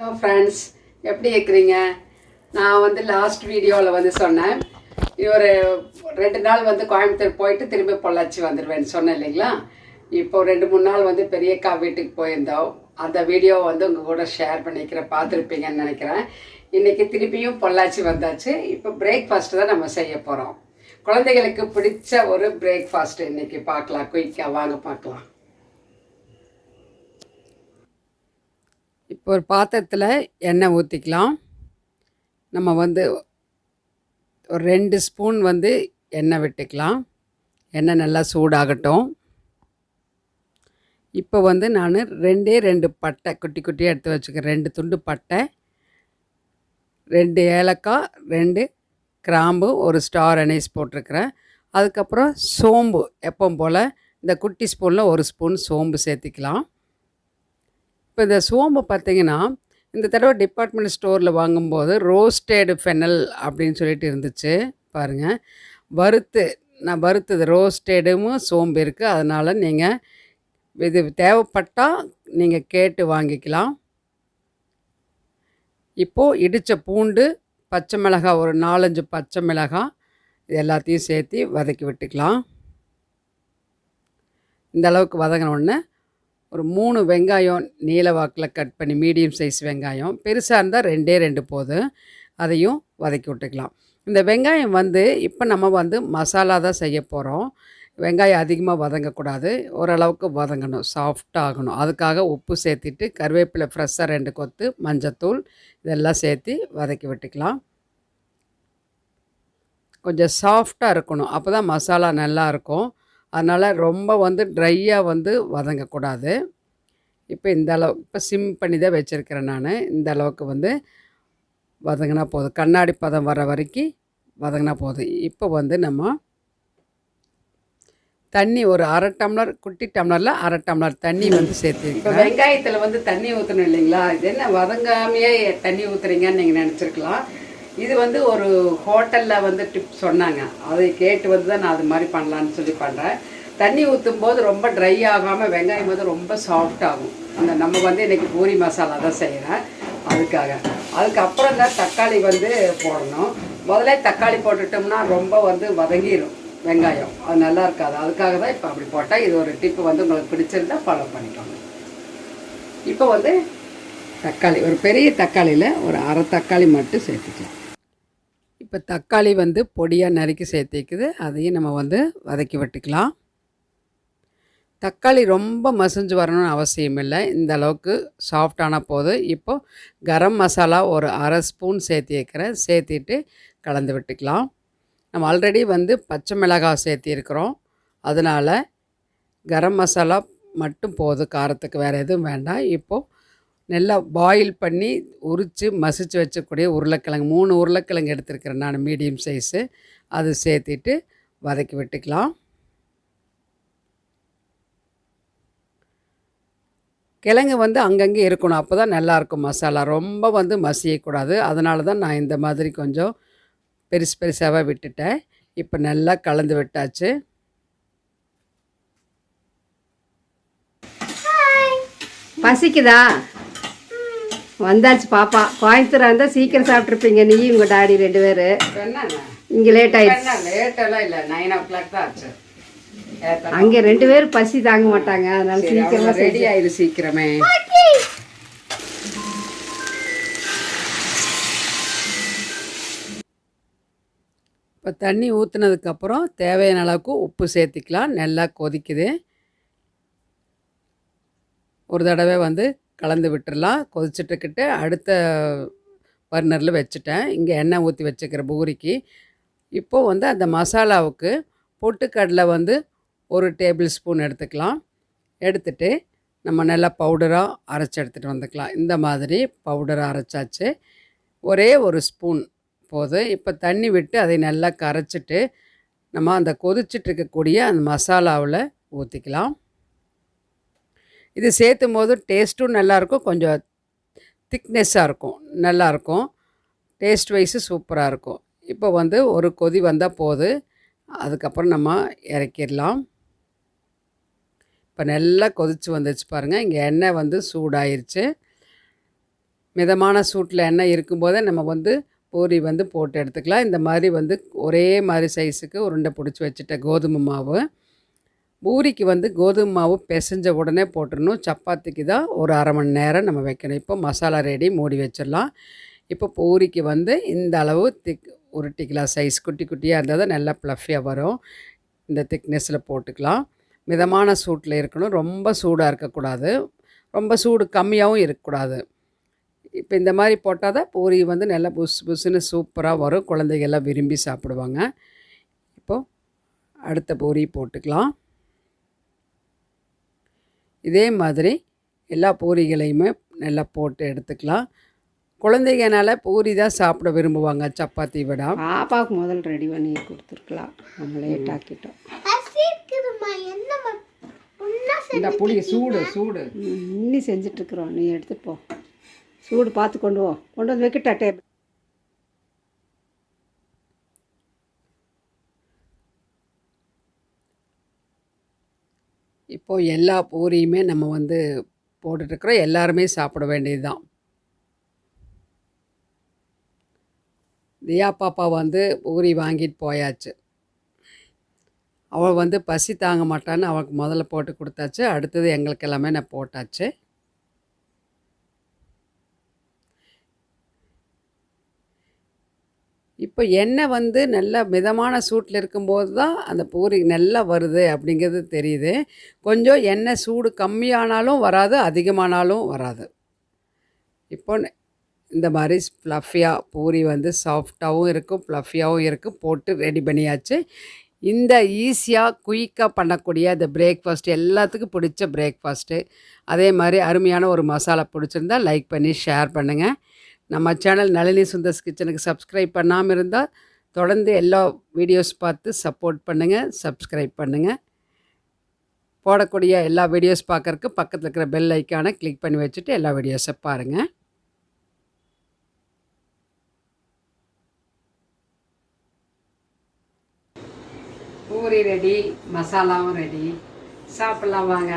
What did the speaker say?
Hello friends எப்படி இருக்கிறீங்க? நான் வந்து லாஸ்ட் வீடியோவில் வந்து சொன்னேன். ஒரு ரெண்டு நாள் வந்து கோயம்புத்தூர் போயிட்டு திரும்பி பொள்ளாச்சி வந்துடுவேன்னு சொன்னேன் இல்லைங்களா? இப்போ ரெண்டு மூணு நாள் வந்து பெரியக்கா வீட்டுக்கு போயிருந்தோம். அந்த வீடியோ வந்து உங்கள் கூட ஷேர் பண்ணிக்கிறேன் பார்த்துருப்பீங்கன்னு நினைக்கிறேன். இன்றைக்கி திருப்பியும் பொள்ளாச்சி வந்தாச்சு. இப்போ பிரேக்ஃபாஸ்ட் தான் நம்ம செய்ய போகிறோம் குழந்தைகளுக்கு பிடிச்ச ஒரு பிரேக்ஃபாஸ்ட் இன்றைக்கி பார்க்கலாம். குயிக்காக வாங்க பார்க்கலாம். இப்போ ஒரு பாத்திரத்தில் எண்ணெய் ஊற்றிக்கலாம் நம்ம வந்து ஒரு ரெண்டு ஸ்பூன் வந்து எண்ணெய் விட்டுக்கலாம். எண்ணெய் நல்லா சூடாகட்டும். இப்போ வந்து நான் ரெண்டே ரெண்டு பட்டை குட்டி குட்டியாக எடுத்து வச்சுக்கிறேன். ரெண்டு துண்டு பட்டை ரெண்டு ஏலக்காய் ரெண்டு கிராம்பு ஒரு ஸ்டார் அனைஸ் போட்டிருக்கிறேன். அதுக்கப்புறம் சோம்பு எப்பவும் போல் இந்த குட்டி ஸ்பூனில் ஒரு ஸ்பூன் சோம்பு சேர்த்திக்கலாம். இப்போ இந்த சோம்பு பார்த்தீங்கன்னா இந்த தடவை டிபார்ட்மெண்ட் ஸ்டோரில் வாங்கும்போது ரோஸ்டேடு ஃபெனல் அப்படின்னு சொல்லிட்டு இருந்துச்சு. பாருங்கள் வறுத்து நான் வறுத்தது ரோஸ்டேடும் சோம்பு இருக்குது அதனால் நீங்கள் இது தேவைப்பட்டால் நீங்கள் கேட்டு வாங்கிக்கலாம். இப்போது இடித்த பூண்டு பச்சை மிளகாய் ஒரு நாலஞ்சு பச்சை மிளகாய் இது எல்லாத்தையும் சேர்த்து வதக்கி விட்டுக்கலாம். இந்த அளவுக்கு வதங்கின உடனே ஒரு மூணு வெங்காயம் நீல வாக்கில் கட் பண்ணி மீடியம் சைஸ் வெங்காயம். பெருசாக இருந்தால் ரெண்டே ரெண்டு போதும் அதையும் வதக்கி விட்டுக்கலாம். இந்த வெங்காயம் வந்து இப்போ நம்ம வந்து மசாலா தான் செய்ய போகிறோம் வெங்காயம் அதிகமாக வதங்கக்கூடாது ஓரளவுக்கு வதங்கணும். சாஃப்டாகணும் அதுக்காக உப்பு சேர்த்துட்டு கருவேப்பிலை ஃப்ரெஷ்ஷாக ரெண்டு கொத்து மஞ்சத்தூள் இதெல்லாம் சேர்த்து வதக்கி விட்டுக்கலாம். கொஞ்சம் சாஃப்டாக இருக்கணும். அப்போ தான் மசாலா நல்லாயிருக்கும் அதனால் ரொம்ப வந்து ட்ரையாக வந்து வதங்கக்கூடாது. இப்போ இந்த அளவு இப்போ சிம் பண்ணி தான் வச்சுருக்கிறேன் நான். இந்த அளவுக்கு வந்து வதங்கினா போதும். கண்ணாடி பதம் வர வரைக்கும் வதங்கினா போதும். இப்போ வந்து நம்ம தண்ணி ஒரு அரை டம்ளர் குட்டி டம்ளரில் அரை டம்ளர் தண்ணி வந்து சேர்த்து இப்போ வெங்காயத்தில் வந்து தண்ணி ஊற்றணும் இல்லைங்களா? இது என்ன வதங்காமையே தண்ணி ஊற்றுறீங்கன்னு நீங்கள் நினச்சிருக்கலாம். இது வந்து ஒரு ஹோட்டலில் வந்து டிப் சொன்னாங்க. அதை கேட்டு வந்து தான் நான் அது மாதிரி பண்ணலான்னு சொல்லி பண்ணுறேன் தண்ணி ஊற்றும் போது ரொம்ப ட்ரை ஆகாமல் வெங்காயம் வந்து ரொம்ப சாஃப்ட் ஆகும். அந்த நம்ம வந்து இன்றைக்கி பூரி மசாலா தான் செய்கிறேன் அதுக்காக. அதுக்கப்புறம் தான் தக்காளி வந்து போடணும். முதல்ல தக்காளி போட்டுட்டோம்னா ரொம்ப வந்து வதங்கிடும் வெங்காயம். அது நல்லா இருக்காது. அதுக்காக தான் இப்போ அப்படி போட்டால் இது ஒரு டிப்பு வந்து உங்களுக்கு பிடிச்சிருந்தா ஃபாலோ பண்ணிக்கோங்க. இப்போ வந்து தக்காளி ஒரு பெரிய தக்காளியில் ஒரு அரை தக்காளி மட்டும் சேர்த்துக்கலாம். இப்போ தக்காளி வந்து பொடியாக நறுக்கி சேர்த்திக்குது. அதையும் நம்ம வந்து வதக்கி விட்டுக்கலாம். தக்காளி ரொம்ப மசிஞ்சு வரணும்னு அவசியம் இல்லை. இந்த அளவுக்கு சாஃப்டான போது இப்போது கரம் மசாலா ஒரு அரை ஸ்பூன் சேர்த்தி வைக்கிறேன் சேர்த்திட்டு கலந்து விட்டுக்கலாம். நம்ம ஆல்ரெடி வந்து பச்சை மிளகாய் சேர்த்திருக்கிறோம். அதனால் கரம் மசாலா மட்டும் போதும். காரத்துக்கு வேறு எதுவும் வேண்டாம். இப்போது நல்லா பாயில் பண்ணி உரித்து மசிச்சு வச்சக்கூடிய உருளைக்கிழங்கு மூணு உருளைக்கிழங்கு எடுத்துருக்கிறேன் நான் மீடியம் சைஸு அது சேர்த்திட்டு வதக்கி விட்டுக்கலாம். கிழங்கு வந்து அங்கங்கே இருக்கணும். அப்போ தான் நல்லாயிருக்கும் மசாலா. ரொம்ப வந்து மசியக்கூடாது. அதனால தான் நான் இந்த மாதிரி கொஞ்சம் பெருசு பெருசாக விட்டுட்டேன். இப்போ நல்லா கலந்து விட்டாச்சு. பசிக்குதா? வந்தாச்சு பாப்பா. கோயம்புத்தூர் இருந்தால் சீக்கிரம் சாப்பிட்ருப்பீங்க நீ உங்க டாடி ரெண்டு பேர். இங்கே லேட் ஆயிடுச்சு. லேட்டெல்லாம் இல்லை. நைன் ஓ கிளாக் தான் ஆச்சு. அங்கே ரெண்டு பேரும் பசி தாங்க மாட்டாங்க. அதனால சீக்கிரமா ரெடி ஆயிடு சீக்கிரமே. இப்போ தண்ணி ஊற்றுனதுக்கப்புறம் தேவையான அளவுக்கு உப்பு சேர்த்திக்கலாம். நல்லா கொதிக்குது. ஒரு தடவை வந்து கலந்து விட்டுடலாம் கொதிச்சிட்டுக்கிட்டு அடுத்த பர்னரில் வச்சுட்டேன். இங்கே எண்ணெய் ஊற்றி வச்சுக்கிற பூரிக்கு. இப்போது வந்து அந்த மசாலாவுக்கு பொட்டுக்கடலை வந்து ஒரு டேபிள் ஸ்பூன் எடுத்துக்கலாம். எடுத்துட்டு நம்ம நல்லா பவுடராக அரைச்சி எடுத்துகிட்டு வந்துக்கலாம். இந்த மாதிரி பவுடராக அரைச்சாச்சு. ஒரே ஒரு ஸ்பூன் போதும் இப்போ தண்ணி விட்டு அதை நல்லா கரைச்சிட்டு நம்ம அந்த கொதிச்சிட்டு இருக்கக்கூடிய அந்த மசாலாவில் ஊற்றிக்கலாம் இது சேர்த்தும் போது டேஸ்ட்டும் நல்லாயிருக்கும் கொஞ்சம் திக்னஸ்ஸாக இருக்கும் நல்லாயிருக்கும். டேஸ்ட் வைஸு சூப்பராக இருக்கும் இப்போ வந்து ஒரு கொதி வந்தால் போதும் அதுக்கப்புறம் நம்ம இறக்கிடலாம். இப்போ நல்லா கொதிச்சு வந்துச்சு பாருங்கள் இங்கே எண்ணெய் வந்து சூடாயிருச்சு. மிதமான சூட்டில் எண்ணெய் இருக்கும்போதே நம்ம வந்து பூரி வந்து போட்டு எடுத்துக்கலாம். இந்த மாதிரி வந்து ஒரே மாதிரி சைஸுக்கு உருண்டை பிடிச்சி வச்சுட்ட கோதுமை மாவு. பூரிக்கு வந்து கோதுமை மாவு பிசைஞ்ச உடனே போட்டுடணும். சப்பாத்திக்கு தான் ஒரு அரை மணி நேரம் நம்ம வைக்கணும். இப்போ மசாலா ரெடி மூடி வச்சிடலாம். இப்போ பூரிக்கு வந்து இந்த அளவு திக் உருட்டிக்கலாம் சைஸ் குட்டி குட்டியாக இருந்தால் தான் நல்லா ப்ளஃபியாக வரும். இந்த திக்னஸில் போட்டுக்கலாம். மிதமான சூட்டில் இருக்கணும். ரொம்ப சூடாக இருக்கக்கூடாது. ரொம்ப சூடு கம்மியாகவும் இருக்கக்கூடாது. இப்போ இந்த மாதிரி போட்டால் தான் பூரி வந்து நல்லா புஸ் புஸ்ஸுன்னு சூப்பராக வரும். குழந்தைகள்லாம் விரும்பி சாப்பிடுவாங்க. இப்போது அடுத்த பூரி போட்டுக்கலாம். இதே மாதிரி எல்லா பூரிகளையுமே நல்லா போட்டு எடுத்துக்கலாம். குழந்தைங்கனால பூரி தான் சாப்பிட விரும்புவாங்க சப்பாத்தி விட. பாப்பாவுக்கு முதல் ரெடி பண்ணி கொடுத்துருக்கலாம். நம்ம லேட் ஆக்கிட்டோம் இந்த புளி சூடு சூடு. இன்னி செஞ்சிட்ருக்குறோம் நீ எடுத்துட்டு போ. சூடு பார்த்து கொண்டு போ. கொண்டு வந்து வைக்கிட்டா டேபிள் இப்போது எல்லா பூரியுமே நம்ம வந்து போட்டுட்ருக்குறோம் எல்லாருமே சாப்பிட வேண்டியது தான் தியா பாப்பா வந்து பூரி வாங்கிட்டு போயாச்சு. அவள் வந்து பசி தாங்க மாட்டான்னு அவளுக்கு முதல்ல போட்டு கொடுத்தாச்சு. அடுத்தது எங்களுக்கு எல்லாமே நான் போட்டாச்சு. இப்போ எண்ணெய் வந்து நல்ல மிதமான சூட்டில் இருக்கும்போது தான் அந்த பூரி நல்லா வருது அப்படிங்கிறது தெரியுது. கொஞ்சம் எண்ணெய் சூடு கம்மியானாலும் வராது அதிகமானாலும் வராது. இப்போ இந்த மாதிரி ஃப்ளஃபியாக பூரி வந்து சாஃப்டாகவும் இருக்கும் ஃப்ளஃபியாகவும் இருக்கும் போட்டு ரெடி பண்ணியாச்சு. இந்த ஈஸியாக குயிக்காக பண்ணக்கூடிய இந்த பிரேக்ஃபாஸ்ட் எல்லாத்துக்கும் பிடிச்ச பிரேக்ஃபாஸ்ட்டு. அதே மாதிரி அருமையான ஒரு மசாலா பிடிச்சிருந்தா லைக் பண்ணி ஷேர் பண்ணுங்கள் நம்ம சேனல் நளினி சுந்தர்ஸ் கிச்சனுக்கு சப்ஸ்கிரைப் பண்ணாமல் இருந்தால் தொடர்ந்து எல்லா வீடியோஸ் பார்த்து சப்போர்ட் பண்ணுங்கள் சப்ஸ்கிரைப் பண்ணுங்கள் போடக்கூடிய எல்லா வீடியோஸ் பார்க்கறக்கு பக்கத்தில் இருக்கிற பெல் ஐக்கானை கிளிக் பண்ணி வச்சுட்டு எல்லா வீடியோஸை பாருங்கள் பூரி ரெடி மசாலாவும் ரெடி சாப்பிட்லாம் வாங்க.